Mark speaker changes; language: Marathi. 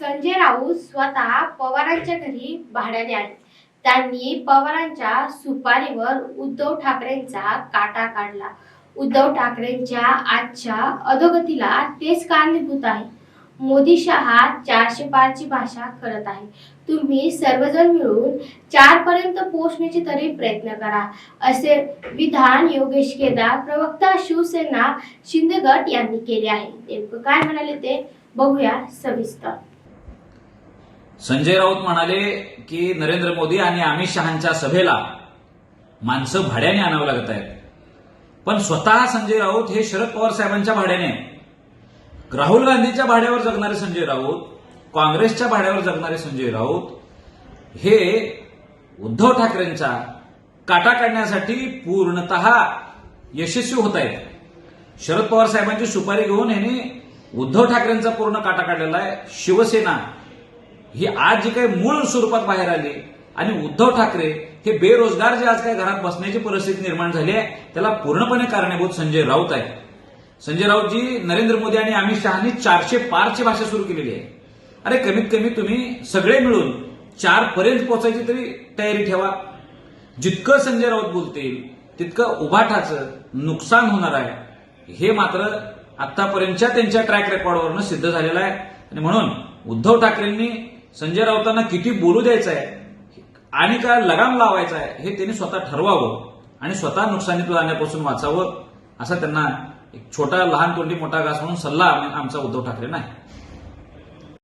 Speaker 1: संजय राऊत स्वतः पवारांच्या घरी भाड्याने आले. त्यांनी पवारांच्या सुपारीवर उद्धव ठाकरेंचा काटा काढला. उद्धव ठाकरेंच्या आजच्या अधोगतीला तेच कारणीभूत आहे. मोदी शहा चारशे पारची भाषा करत आहे. तुम्ही सर्वजण मिळून चार पर्यंत पोहोचण्याचे तरी प्रयत्न करा असे विधान योगेश केदार प्रवक्ता शिवसेना शिंदेगट यांनी केले आहे. नेमकं काय म्हणाले ते? बघूया सविस्तर.
Speaker 2: संजय राऊत म्हणाले की नरेंद्र मोदी आणि अमित शहांच्या सभेला माणसं भाड्याने आणावं लागत आहेत. पण स्वतः संजय राऊत हे शरद पवार साहेबांच्या भाड्याने राहुल गांधीच्या भाड्यावर जगणारे संजय राऊत काँग्रेसच्या भाड्यावर जगणारे संजय राऊत हे उद्धव ठाकरेंचा काटा काढण्यासाठी पूर्णतः यशस्वी होत आहेत. शरद पवार साहेबांची सुपारी घेऊन यांनी उद्धव ठाकरेंचा पूर्ण काटा काढलेला आहे. शिवसेना ही आज जी काही मूळ स्वरूपात बाहेर आली आणि उद्धव ठाकरे हे बेरोजगार जे आज काही घरात बसण्याची परिस्थिती निर्माण झाली आहे त्याला पूर्णपणे कारणीभूत संजय राऊत आहे. संजय राऊतजी नरेंद्र मोदी आणि अमित शहानी चारशे पारची भाषा सुरू केलेली आहे. अरे कमीत कमी तुम्ही सगळे मिळून चार पर्यंत पोहोचायची तरी तयारी ठेवा. जितकं संजय राऊत बोलतील तितकं उभाठाचं नुकसान होणार आहे. हे मात्र आतापर्यंतच्या त्यांच्या ट्रॅक रेकॉर्डवरनं सिद्ध झालेलं आहे. आणि म्हणून उद्धव ठाकरेंनी संजय राऊतांना किती बोलू द्यायचं आहे आणि काय लगाम लावायचा आहे हे त्यांनी स्वतः ठरवावं. आणि स्वतः नुकसानीत जाण्यापासून वाचावं असा त्यांना एक छोटा लहान तोंडी मोठा घास म्हणून सल्ला आमचा उद्धव ठाकरे नाही.